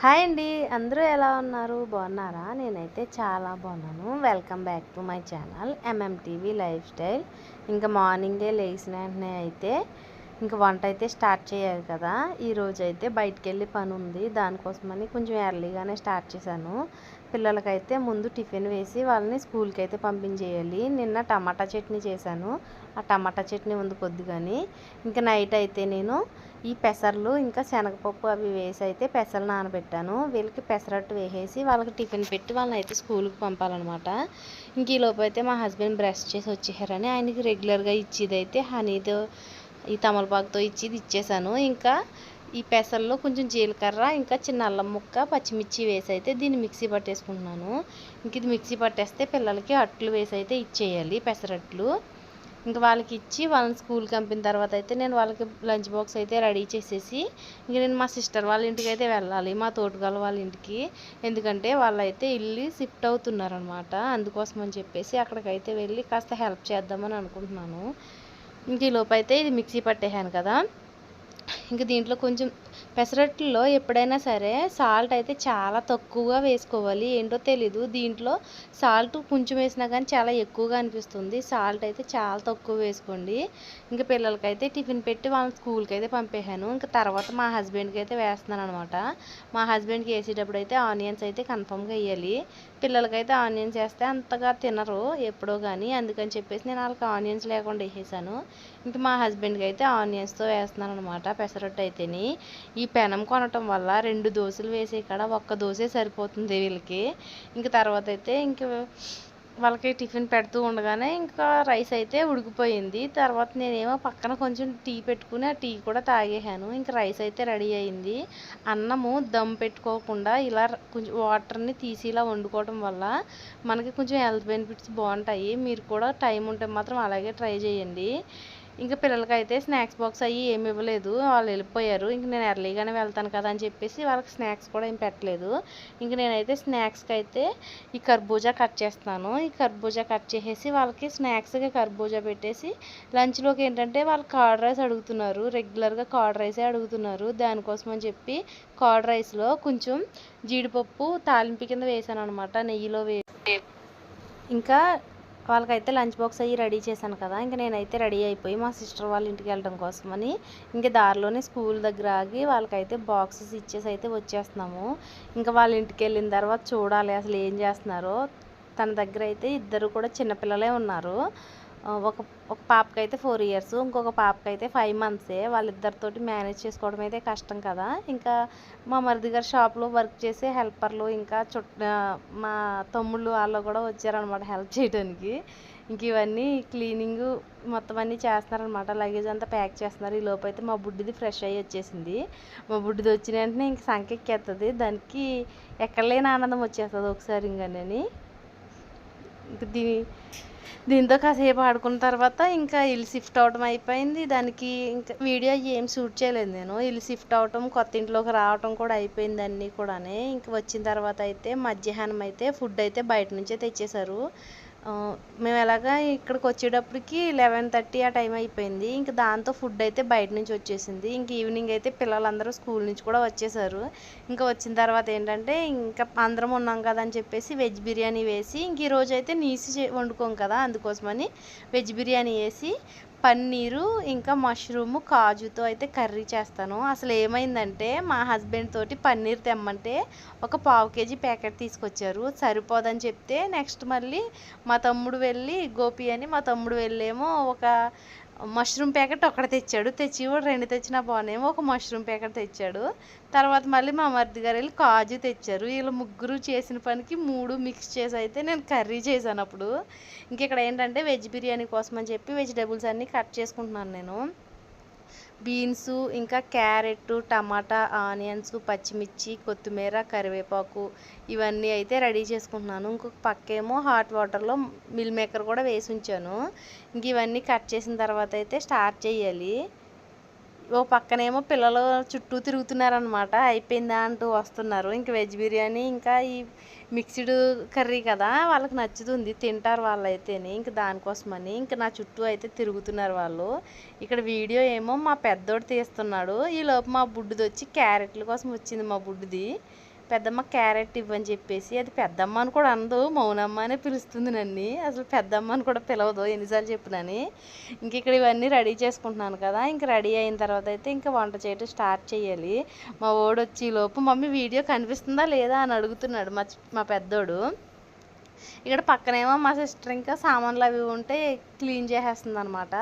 Hi అండి. అందరూ ఎలా ఉన్నారు? బాగున్నారా? నేనైతే చాలా బాగున్నాను. Welcome back to my channel MMTV lifestyle ఇంకా మార్నింగే లేచిన వెంటనే అయితే ఇంకా వంట అయితే స్టార్ట్ చేయాలి కదా. ఈరోజు అయితే బయటికి వెళ్ళి పని ఉంది దానికోసమని కొంచెం ఎర్లీగానే స్టార్ట్ చేశాను. పిల్లలకైతే ముందు టిఫిన్ వేసి వాళ్ళని స్కూల్కి అయితే పంపించేయాలి. నిన్న టమాటా చట్నీ చేశాను. ఆ టమాటా చట్నీ ఉంది కొద్దిగాని ఇంకా నైట్ అయితే నేను ఈ పెసర్లు ఇంకా శనగపప్పు అవి వేసి అయితే పెసలు నానబెట్టాను. వీళ్ళకి పెసరట్టు వేసేసి వాళ్ళకి టిఫిన్ పెట్టి వాళ్ళని అయితే స్కూల్కి పంపాలన్నమాట. ఇంక ఈ అయితే మా హస్బెండ్ బ్రష్ చేసి వచ్చేసారని ఆయనకి రెగ్యులర్గా ఇచ్చేది అయితే హనీతో ఈ తమలపాకుతో ఇచ్చేది ఇచ్చేసాను. ఇంకా ఈ పెసల్లో కొంచెం జీలకర్ర ఇంకా చిన్న అల్లం ముక్క పచ్చిమిర్చి వేసి అయితే దీన్ని మిక్సీ పట్టేసుకుంటున్నాను. ఇంక ఇది మిక్సీ పట్టేస్తే పిల్లలకి అట్లు వేసి అయితే ఇచ్చేయాలి పెసరట్లు. ఇంకా వాళ్ళకి ఇచ్చి వాళ్ళని స్కూల్కి పంపిన తర్వాత అయితే నేను వాళ్ళకి లంచ్ బాక్స్ అయితే రెడీ చేసేసి ఇంక నేను మా సిస్టర్ వాళ్ళ ఇంటికి అయితే వెళ్ళాలి మా తోటగాళ్ళ వాళ్ళ ఇంటికి. ఎందుకంటే వాళ్ళైతే ఇల్లు షిఫ్ట్ అవుతున్నారనమాట. అందుకోసం అని చెప్పేసి అక్కడికైతే వెళ్ళి కాస్త హెల్ప్ చేద్దామని అనుకుంటున్నాను. ఇంక ఈ లోపు అయితే ఇది మిక్సీ పట్టేసాను కదా. ఇంకా దీంట్లో కొంచెం పెసరట్లో ఎప్పుడైనా సరే సాల్ట్ అయితే చాలా తక్కువగా వేసుకోవాలి. ఏంటో తెలీదు. దీంట్లో సాల్ట్ కొంచెం వేసినా కానీ చాలా ఎక్కువగా అనిపిస్తుంది. సాల్ట్ అయితే చాలా తక్కువ వేసుకోండి. ఇంకా పిల్లలకైతే టిఫిన్ పెట్టి వాళ్ళని స్కూల్కి అయితే పంపేశాను. ఇంకా తర్వాత మా హస్బెండ్కి అయితే వేస్తున్నాను అనమాట మా హస్బెండ్కి వేసేటప్పుడు అయితే ఆనియన్స్ అయితే కన్ఫామ్గా వేయాలి. పిల్లలకైతే ఆనియన్స్ వేస్తే అంతగా తినరు ఎప్పుడో కానీ అందుకని చెప్పేసి నేను వాళ్ళకి ఆనియన్స్ లేకుండా వేసేసాను. ఇంకా మా హస్బెండ్కి అయితే ఆనియన్స్తో వేస్తున్నాను అనమాట పెసరట్టు అయితేని. ఈ పెనం కొనటం వల్ల రెండు దోశలు వేసే కాడ ఒక్క దోశే సరిపోతుంది వీళ్ళకి. ఇంక తర్వాత అయితే ఇంక వాళ్ళకి టిఫిన్ పెడుతూ ఉండగానే ఇంకా రైస్ అయితే ఉడికిపోయింది. తర్వాత నేనేమో పక్కన కొంచెం టీ పెట్టుకుని ఆ టీ కూడా తాగేసాను ఇంకా రైస్ అయితే రెడీ అయింది. అన్నము దమ్ పెట్టుకోకుండా ఇలా కొంచెం వాటర్ని తీసి ఇలా వండుకోవడం వల్ల మనకి కొంచెం హెల్త్ బెనిఫిట్స్ బాగుంటాయి. మీరు కూడా టైం ఉంటే మాత్రం అలాగే ట్రై చేయండి. ఇంకా పిల్లలకైతే స్నాక్స్ బాక్స్ అవి ఏమి ఇవ్వలేదు. వాళ్ళు వెళ్ళిపోయారు. ఇంక నేను ఎర్లీగానే వెళ్తాను కదా అని చెప్పేసి వాళ్ళకి స్నాక్స్ కూడా ఏం పెట్టలేదు. ఇంక నేనైతే స్నాక్స్కి అయితే ఈ కర్బూజా కట్ చేస్తాను ఈ కర్బూజా కట్ చేసేసి వాళ్ళకి స్నాక్స్కి కర్బూజా పెట్టేసి లంచ్లోకి ఏంటంటే వాళ్ళు కార్డ్ రైస్ అడుగుతున్నారు. రెగ్యులర్గా కార్డ్ రైసే అడుగుతున్నారు. దానికోసం అని చెప్పి కార్డ్ రైస్లో కొంచెం జీడిపప్పు తాలింపు కింద వేసాను అనమాట నెయ్యిలో వే ఇంకా వాళ్ళకైతే లంచ్ బాక్స్ అయ్యి రెడీ చేశాను కదా ఇంకా నేనైతే రెడీ అయిపోయి మా సిస్టర్ వాళ్ళ ఇంటికి వెళ్ళడం కోసమని ఇంకా దారిలోనే స్కూల్ దగ్గర ఆగి వాళ్ళకైతే బాక్సెస్ ఇచ్చేసి అయితే వచ్చేస్తున్నాము. ఇంకా వాళ్ళ ఇంటికి వెళ్ళిన తర్వాత చూడాలి అసలు ఏం చేస్తున్నారో. తన దగ్గర అయితే ఇద్దరు కూడా చిన్నపిల్లలే ఉన్నారు. ఒక ఒక పాపకి అయితే ఫోర్ ఇయర్స్ ఇంకొక పాపకి అయితే ఫైవ్ మంత్సే వాళ్ళిద్దరితోటి మేనేజ్ చేసుకోవడం అయితే కష్టం కదా. ఇంకా మా మరిది గారి షాప్లో వర్క్ చేసే హెల్పర్లు ఇంకా చుట్ట మా తమ్ముళ్ళు వాళ్ళు కూడా వచ్చారనమాట హెల్ప్ చేయడానికి. ఇంక ఇవన్నీ క్లీనింగ్ మొత్తం అన్నీ చేస్తున్నారనమాట లగేజ్ అంతా ప్యాక్ చేస్తున్నారు. ఈ లోపు అయితే మా బుడ్డిది ఫ్రెష్ అయ్యి వచ్చేసింది. మా బుడ్డిది వచ్చిన వెంటనే ఇంక సంఖ్య ఎక్కేస్తుంది దానికి ఎక్కడ లేని ఆనందం వచ్చేస్తుంది ఒకసారి ఇంకానని ఇంక దీని దీంతో కాసేపు ఆడుకున్న తర్వాత ఇంకా ఇల్లు షిఫ్ట్ అవటం అయిపోయింది. దానికి ఇంకా వీడియో ఏం షూట్ చేయలేదు నేను. ఇల్లు షిఫ్ట్ అవటం కొత్త ఇంట్లోకి రావటం కూడా అయిపోయింది అన్నీ కూడానే. ఇంక వచ్చిన తర్వాత అయితే మధ్యాహ్నం అయితే ఫుడ్ అయితే బయట నుంచే తెచ్చేశారు. మేము ఎలాగా ఇక్కడికి వచ్చేటప్పటికి లెవెన్ థర్టీ ఆ టైం అయిపోయింది. ఇంక దాంతో ఫుడ్ అయితే బయట నుంచి వచ్చేసింది. ఇంక ఈవినింగ్ అయితే పిల్లలందరూ స్కూల్ నుంచి కూడా వచ్చేసారు. ఇంకా వచ్చిన తర్వాత ఏంటంటే ఇంకా అందరం ఉన్నాం కదా అని చెప్పేసి వెజ్ బిర్యానీ వేసి ఇంక ఈరోజు అయితే నీసి వండుకోం కదా అందుకోసమని వెజ్ బిర్యానీ వేసి పన్నీరు ఇంకా మష్రూమ్ కాజుతో అయితే కర్రీ చేస్తాను. అసలు ఏమైందంటే మా హస్బెండ్ తోటి పన్నీర్ తెమ్మంటే ఒక పావు కేజీ ప్యాకెట్ తీసుకొచ్చారు. సరిపోదని చెప్తే నెక్స్ట్ మళ్ళీ మా తమ్ముడు వెళ్ళి గోపి అని మా తమ్ముడు వెళ్ళేమో ఒక మష్రూమ్ ప్యాకెట్ ఒకటి తెచ్చాడు. తెచ్చి కూడా రెండు తెచ్చినా బాగున్నాయేమో ఒక మష్రూమ్ ప్యాకెట్ తెచ్చాడు. తర్వాత మళ్ళీ మా మరిది గారు వెళ్ళి కాజు తెచ్చారు. వీళ్ళు ముగ్గురు చేసిన పనికి మూడు మిక్స్ చేసి అయితే నేను కర్రీ చేశాను అప్పుడు. ఇంక ఇక్కడ ఏంటంటే వెజ్ బిర్యానీ కోసం అని చెప్పి వెజిటేబుల్స్ అన్నీ కట్ చేసుకుంటున్నాను నేను. బీన్స్ ఇంకా క్యారెట్ టమాటా ఆనియన్స్ పచ్చిమిర్చి కొత్తిమీర కరివేపాకు ఇవన్నీ అయితే రెడీ చేసుకుంటున్నాను. ఇంకొక పక్కేమో హాట్ వాటర్లో మిల్ మేకర్ కూడా వేసి ఉంచాను. ఇంక ఇవన్నీ కట్ చేసిన తర్వాత అయితే స్టార్ట్ చేయాలి. ఓ పక్కనేమో పిల్లలు చుట్టూ తిరుగుతున్నారనమాట అయిపోయిందా అంటూ వస్తున్నారు. ఇంక వెజ్ బిర్యానీ ఇంకా ఈ మిక్స్డ్ కర్రీ కదా వాళ్ళకి నచ్చుతుంది. తింటారు వాళ్ళు అయితేనే ఇంక దానికోసమని ఇంక నా చుట్టూ అయితే తిరుగుతున్నారు వాళ్ళు. ఇక్కడ వీడియో ఏమో మా పెద్దోడు తీస్తున్నాడు. ఈ మా బుడ్డుది వచ్చి క్యారెట్ల కోసం వచ్చింది మా బుడ్డుది. పెద్దమ్మ క్యారెట్ ఇవ్వని చెప్పేసి అది పెద్దమ్మ అని కూడా అనదు మౌనమ్మ అనే పిలుస్తుంది నన్ను. అసలు పెద్దమ్మ అని కూడా పిలవదు ఎన్నిసార్లు చెప్పినని. ఇంక ఇక్కడ ఇవన్నీ రెడీ చేసుకుంటున్నాను కదా ఇంక రెడీ అయిన తర్వాత అయితే ఇంకా వంట చేయడం స్టార్ట్ చేయాలి. మా ఓడు లోపు మమ్మీ వీడియో కనిపిస్తుందా లేదా? అని అడుగుతున్నాడు మా మా పెద్దోడు. ఇక్కడ పక్కనేమో మా సిస్టర్ ఇంకా సామాన్లు అవి ఉంటే క్లీన్ చేసేస్తుంది అనమాట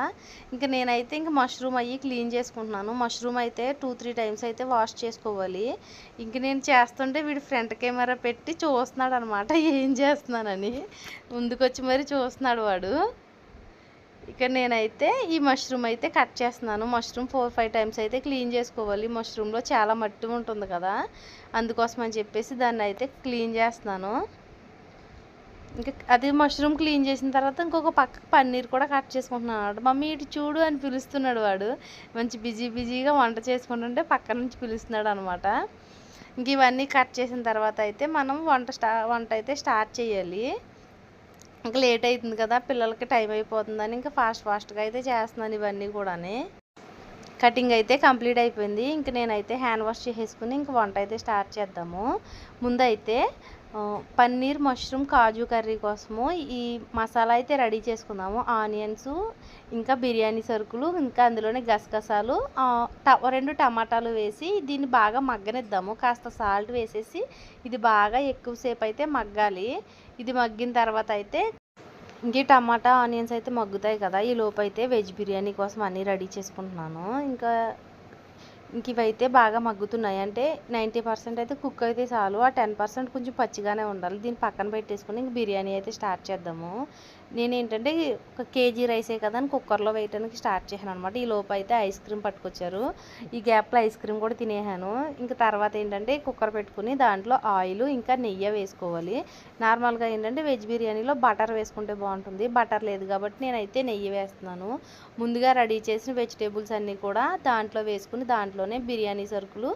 ఇంకా నేనైతే ఇంకా మష్రూమ్ అయ్యి క్లీన్ చేసుకుంటున్నాను. మష్రూమ్ అయితే టూ త్రీ టైమ్స్ అయితే వాష్ చేసుకోవాలి. ఇంక నేను చేస్తుంటే వీడు ఫ్రంట్ కెమెరా పెట్టి చూస్తున్నాడు అనమాట ఏం చేస్తున్నానని. ముందుకొచ్చి మరి చూస్తున్నాడు వాడు. ఇక నేనైతే ఈ మష్రూమ్ అయితే కట్ చేస్తున్నాను. మష్రూమ్ ఫోర్ ఫైవ్ టైమ్స్ అయితే క్లీన్ చేసుకోవాలి. మష్రూమ్లో చాలా మట్టి ఉంటుంది కదా. అందుకోసం అని చెప్పేసి దాన్ని అయితే క్లీన్ చేస్తున్నాను. ఇంకా అది మష్రూమ్ క్లీన్ చేసిన తర్వాత ఇంకొక పక్క పన్నీర్ కూడా కట్ చేసుకుంటున్నాను అనమాట మమ్మీ ఇటు చూడు అని పిలుస్తున్నాడు వాడు. మంచి బిజీ బిజీగా వంట చేసుకుంటుంటే పక్క నుంచి పిలుస్తున్నాడు అనమాట ఇంక ఇవన్నీ కట్ చేసిన తర్వాత అయితే మనం వంట స్టా వంట అయితే స్టార్ట్ చేయాలి. ఇంకా లేట్ అవుతుంది కదా పిల్లలకి టైం అయిపోతుందని ఇంకా ఫాస్ట్ ఫాస్ట్గా అయితే చేస్తున్నాను ఇవన్నీ కూడాని. కటింగ్ అయితే కంప్లీట్ అయిపోయింది. ఇంక నేనైతే హ్యాండ్ వాష్ చేసేసుకుని ఇంక వంట అయితే స్టార్ట్ చేద్దాము. ముందైతే పన్నీర్ మష్రూమ్ కాజు కర్రీ కోసము ఈ మసాలా అయితే రెడీ చేసుకుందాము ఆనియన్స్ ఇంకా బిర్యానీ సరుకులు ఇంకా అందులోనే గసగసాలు ట- రెండు టమాటాలు వేసి దీన్ని బాగా మగ్గనిద్దాము. కాస్త సాల్ట్ వేసేసి ఇది బాగా ఎక్కువసేపు అయితే మగ్గాలి. ఇది మగ్గిన తర్వాత అయితే ఇంక టమాటా ఆనియన్స్ అయితే మగ్గుతాయి కదా. ఈ లోపు అయితే వెజ్ బిర్యానీ కోసం అన్నీ రెడీ చేసుకుంటున్నాను. ఇంకా ఇంక ఇవైతే బాగా మగ్గుతున్నాయి. అంటే నైంటీ పర్సెంట్ అయితే కుక్ అయితే చాలు. ఆ టెన్ పర్సెంట్ కొంచెం పచ్చిగానే ఉండాలి. దీన్ని పక్కన పెట్టేసుకుని ఇంక బిర్యానీ అయితే స్టార్ట్ చేద్దాము. నేను ఏంటంటే ఒక కేజీ రైసే కదా అని కుక్కర్లో వేయడానికి స్టార్ట్ చేశాను అనమాట ఈ లోపు అయితే ఐస్ క్రీమ్ పట్టుకొచ్చారు. ఈ గ్యాప్లో ఐస్ క్రీమ్ కూడా తినేసాను ఇంకా తర్వాత ఏంటంటే కుక్కర్ పెట్టుకుని దాంట్లో ఆయిల్ ఇంకా నెయ్యి వేసుకోవాలి. నార్మల్గా ఏంటంటే వెజ్ బిర్యానీలో బటర్ వేసుకుంటే బాగుంటుంది. బటర్ లేదు కాబట్టి నేనైతే నెయ్యి వేస్తున్నాను. ముందుగా రెడీ చేసిన వెజిటేబుల్స్ అన్నీ కూడా దాంట్లో వేసుకుని దాంట్లోనే బిర్యానీ సరుకులు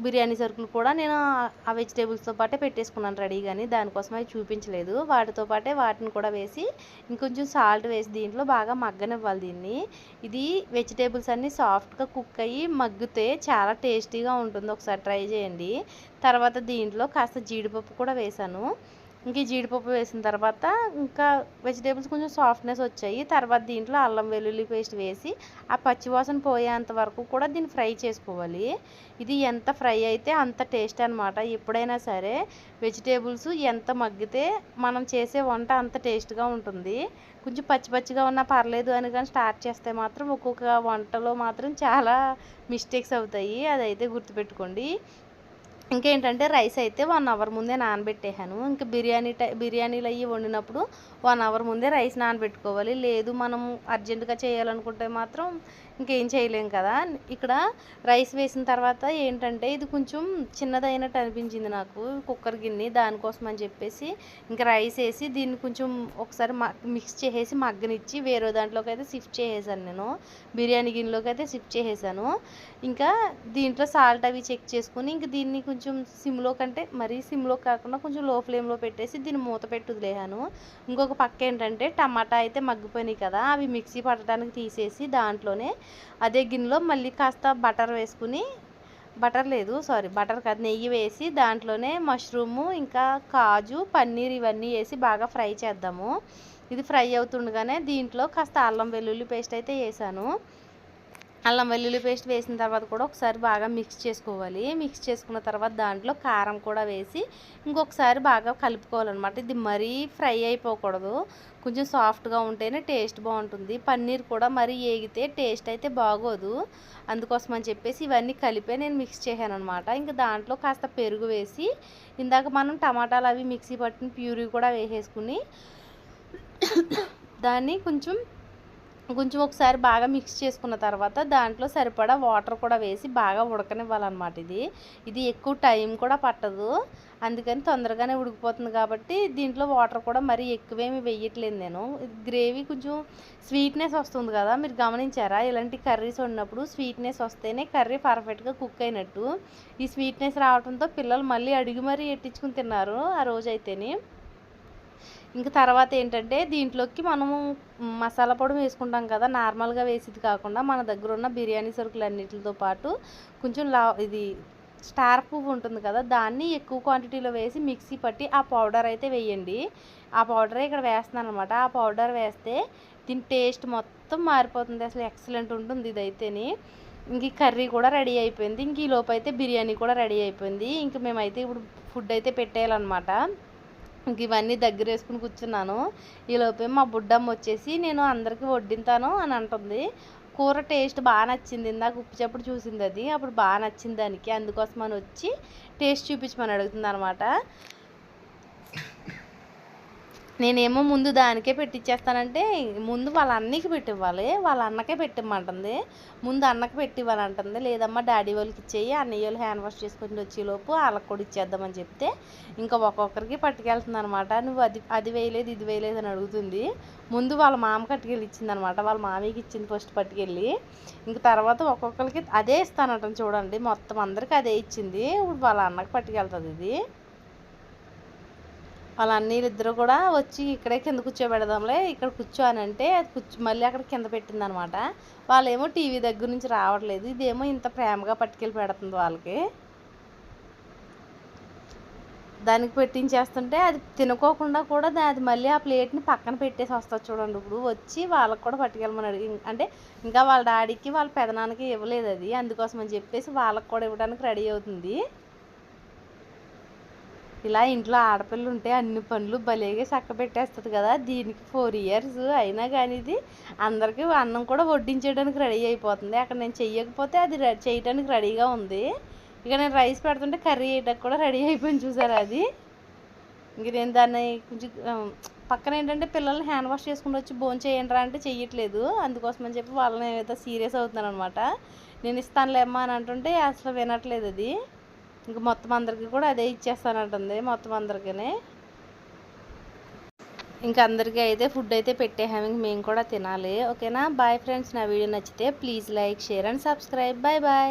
బిర్యానీ సరుకులు కూడా నేను ఆ- వెజిటేబుల్స్తో పాటే పెట్టేసుకున్నాను రెడీ కానీ దానికోసం అవి చూపించలేదు. వాటితో పాటే వాటిని కూడా వేసి ఇంకొంచెం సాల్ట్ వేసి దీంట్లో బాగా మగ్గనివ్వాలి దీన్ని. ఇది వెజిటేబుల్స్ అన్నీ సాఫ్ట్గా కుక్ అయ్యి మగ్గితే చాలా టేస్టీగా ఉంటుంది. ఒకసారి ట్రై చేయండి. తర్వాత దీంట్లో కాస్త జీడిపప్పు కూడా వేసాను. ఇంక జీడిపప్పు వేసిన తర్వాత ఇంకా వెజిటేబుల్స్ కొంచెం సాఫ్ట్నెస్ వచ్చాయి. తర్వాత దీంట్లో అల్లం వెల్లుల్లి పేస్ట్ వేసి ఆ పచ్చివాసన పోయేంత వరకు కూడా దీన్ని ఫ్రై చేసుకోవాలి. ఇది ఎంత ఫ్రై అయితే అంత టేస్ట్ అనమాట ఎప్పుడైనా సరే వెజిటేబుల్స్ ఎంత మగ్గితే మనం చేసే వంట అంత టేస్ట్గా ఉంటుంది. కొంచెం పచ్చి పచ్చిగా ఉన్నా పర్లేదు అని కానీ స్టార్ట్ చేస్తే మాత్రం ఒక్కొక్క వంటలో మాత్రం చాలా మిస్టేక్స్ అవుతాయి. అదైతే గుర్తుపెట్టుకోండి. ఇంకేంటంటే రైస్ అయితే వన్ అవర్ ముందే నానబెట్టేసాను ఇంకా బిర్యానీ టై బిర్యానీలు అవి వండినప్పుడు వన్ అవర్ ముందే రైస్ నానబెట్టుకోవాలి. లేదు మనం అర్జెంటుగా చేయాలనుకుంటే మాత్రం ఇంకేం చేయలేం కదా. ఇక్కడ రైస్ వేసిన తర్వాత ఏంటంటే ఇది కొంచెం చిన్నదైనట్టు అనిపించింది నాకు. కుక్కర్ గిన్నె దానికోసం అని చెప్పేసి ఇంకా రైస్ వేసి దీన్ని కొంచెం ఒకసారి మిక్స్ చేసేసి మగ్గనిచ్చి వేరే దాంట్లోకి అయితే షిఫ్ట్ చేసేసాను నేను. బిర్యానీ గిన్నెలోకి అయితే షిఫ్ట్ చేసేసాను. ఇంకా దీంట్లో సాల్ట్ అవి చెక్ చేసుకుని ఇంక దీన్ని కొంచెం సిమ్లో కంటే మరీ సిమ్లో కాకుండా కొంచెం లో ఫ్లేమ్లో పెట్టేసి దీన్ని మూత పెట్టి వదిలేసాను. ఇంకొక పక్క ఏంటంటే టమాటా అయితే మగ్గిపోయినాయి కదా అవి మిక్సీ పట్టడానికి తీసేసి దాంట్లోనే అదే గిన్నెలో మళ్ళీ కాస్త బటర్ వేసుకుని బటర్ లేదు సారీ బటర్ కాదు నెయ్యి వేసి దాంట్లోనే మష్రూము ఇంకా కాజు పన్నీర్ ఇవన్నీ వేసి బాగా ఫ్రై చేద్దాము. ఇది ఫ్రై అవుతుండగానే దీంట్లో కాస్త అల్లం వెల్లుల్లి పేస్ట్ అయితే వేసాను. అల్లం వెల్లుల్లి పేస్ట్ వేసిన తర్వాత కూడా ఒకసారి బాగా మిక్స్ చేసుకోవాలి. మిక్స్ చేసుకున్న తర్వాత దాంట్లో కారం కూడా వేసి ఇంకొకసారి బాగా కలుపుకోవాలన్నమాట. ఇది మరీ ఫ్రై అయిపోకూడదు. కొంచెం సాఫ్ట్గా ఉంటేనే టేస్ట్ బాగుంటుంది. పన్నీర్ కూడా మరీ ఏగితే టేస్ట్ అయితే బాగోదు. అందుకోసం అని చెప్పేసి ఇవన్నీ కలిపే నేను మిక్స్ చేశాను అనమాట ఇంకా దాంట్లో కాస్త పెరుగు వేసి ఇందాక మనం టమాటాలు అవి మిక్సీ పట్టిన ప్యూరీ కూడా వేసేసుకుని దాన్ని కొంచెం కొంచెం ఒకసారి బాగా మిక్స్ చేసుకున్న తర్వాత దాంట్లో సరిపడా వాటర్ కూడా వేసి బాగా ఉడకనివ్వాలన్నమాట ఇది. ఇది ఎక్కువ టైం కూడా పట్టదు. అందుకని తొందరగానే ఉడికిపోతుంది కాబట్టి దీంట్లో వాటర్ కూడా మరీ ఎక్కువేమి వేయట్లేదు నేను. గ్రేవీ కొంచెం స్వీట్నెస్ వస్తుంది కదా మీరు గమనించారా? ఇలాంటి కర్రీస్ వండినప్పుడు స్వీట్నెస్ వస్తేనే కర్రీ పర్ఫెక్ట్గా కుక్ అయినట్టు. ఈ స్వీట్నెస్ రావడంతో పిల్లలు మళ్ళీ అడిగి మరీ ఎట్టించుకుని తిన్నారు ఆ రోజైతేనే. ఇంకా తర్వాత ఏంటంటే దీంట్లోకి మనము మసాలా పొడి వేసుకుంటాం కదా నార్మల్గా వేసేది కాకుండా మన దగ్గర ఉన్న బిర్యానీ సరుకులు అన్నిటితో పాటు కొంచెం లా ఇది స్టార్ పువ్వు ఉంటుంది కదా దాన్ని ఎక్కువ క్వాంటిటీలో వేసి మిక్సీ పట్టి ఆ పౌడర్ అయితే వేయండి. ఆ పౌడరే ఇక్కడ వేస్తున్నాను అనమాట ఆ పౌడర్ వేస్తే దీని టేస్ట్ మొత్తం మారిపోతుంది. అసలు ఎక్సలెంట్ ఉంటుంది ఇదైతేని. ఇంక కర్రీ కూడా రెడీ అయిపోయింది. ఇంక ఈ లోపు అయితే బిర్యానీ కూడా రెడీ అయిపోయింది. ఇంక మేమైతే ఇప్పుడు ఫుడ్ అయితే పెట్టేయాలన్నమాట. ఇవన్నీ దగ్గర వేసుకుని కూర్చున్నాను. ఈలోపే మా బుడ్డమ్మ వచ్చేసి నేను అందరికీ వడ్డింతాను అని అంటుంది. కూర టేస్ట్ బాగా నచ్చింది. ఇందాక ఉప్పు చెప్పుడు చూసింది అది. అప్పుడు బాగా నచ్చింది దానికి. అందుకోసం అని వచ్చి టేస్ట్ చూపించమని అడుగుతుంది అనమాట నేనేమో ముందు దానికే పెట్టిచ్చేస్తానంటే ముందు వాళ్ళ అన్నకి పెట్టివ్వాలి వాళ్ళ అన్నకే పెట్టిమ్మంటుంది ముందు అన్నకి పెట్టివ్వాలంటుంది. లేదమ్మా డాడీ వాళ్ళకి ఇచ్చేయి అన్నయ్య వాళ్ళు హ్యాండ్ వాష్ చేసుకుని వచ్చేలోపు వాళ్ళకి కూడా ఇచ్చేద్దామని చెప్తే ఇంకా ఒక్కొక్కరికి పట్టుకెళ్తుంది అనమాట నువ్వు అది అది వేయలేదు ఇది వేయలేదు అని అడుగుతుంది. ముందు వాళ్ళ మామ కట్టుకెళ్ళి ఇచ్చిందనమాట. వాళ్ళ మామయ్యకి ఇచ్చింది ఫస్ట్ పట్టుకెళ్ళి. ఇంక తర్వాత ఒక్కొక్కరికి అదే ఇస్తానంటాను చూడండి. మొత్తం అందరికి అదే ఇచ్చింది. ఇప్పుడు వాళ్ళ అన్నకి పట్టుకెళ్తుంది ఇది. వాళ్ళ అన్నీళ్ళు కూడా వచ్చి ఇక్కడే కింద కూర్చోబెడదాంలే. ఇక్కడ కూర్చో అని అంటే అది కూర్చో మళ్ళీ అక్కడ కింద పెట్టింది అనమాట వాళ్ళేమో టీవీ దగ్గర నుంచి రావట్లేదు. ఇదేమో ఇంత ప్రేమగా పట్టుకెళ్ళి పెడుతుంది వాళ్ళకి. దానికి పెట్టించేస్తుంటే అది తినుకోకుండా కూడా అది మళ్ళీ ఆ ప్లేట్ని పక్కన పెట్టేసి వస్తుంది చూడండి. ఇప్పుడు వచ్చి వాళ్ళకి కూడా పట్టుకెళ్ళమని అడిగి అంటే ఇంకా వాళ్ళ డాడీకి వాళ్ళ పెదనాన్నకి ఇవ్వలేదు అది. అందుకోసం అని చెప్పేసి వాళ్ళకి కూడా ఇవ్వడానికి రెడీ అవుతుంది. ఇలా ఇంట్లో ఆడపిల్లలు ఉంటే అన్ని పనులు భలేగా చక్క పెట్టేస్తుంది కదా. దీనికి ఫోర్ ఇయర్స్ అయినా కానీ ఇది అందరికీ అన్నం కూడా వడ్డించేయడానికి రెడీ అయిపోతుంది. అక్కడ నేను చెయ్యకపోతే అది చేయడానికి రెడీగా ఉంది. ఇక నేను రైస్ పెడుతుంటే కర్రీ వేయడానికి కూడా రెడీ అయిపోయింది చూసారా అది. ఇంక నేను దాన్ని కొంచెం పక్కన ఏంటంటే పిల్లల్ని హ్యాండ్ వాష్ చేసుకుని వచ్చి బోన్ చేయండి అంటే చెయ్యట్లేదు. అందుకోసం అని చెప్పి వాళ్ళని ఏదైతే సీరియస్ అవుతున్నాను అనమాట నేను ఇస్తానులేమ్మా అని అంటుంటే అసలు వినట్లేదు అది. ఇంక మొత్తం అందరికీ కూడా అదే ఇచ్చేస్తానంటుంది మొత్తం అందరికీ ఇంకా అందరికీ అయితే ఫుడ్ అయితే పెట్టేహాము ఇంక మేము కూడా తినాలి. ఓకేనా? బాయ్ ఫ్రెండ్స్ నా వీడియో నచ్చితే please like share and subscribe. Bye bye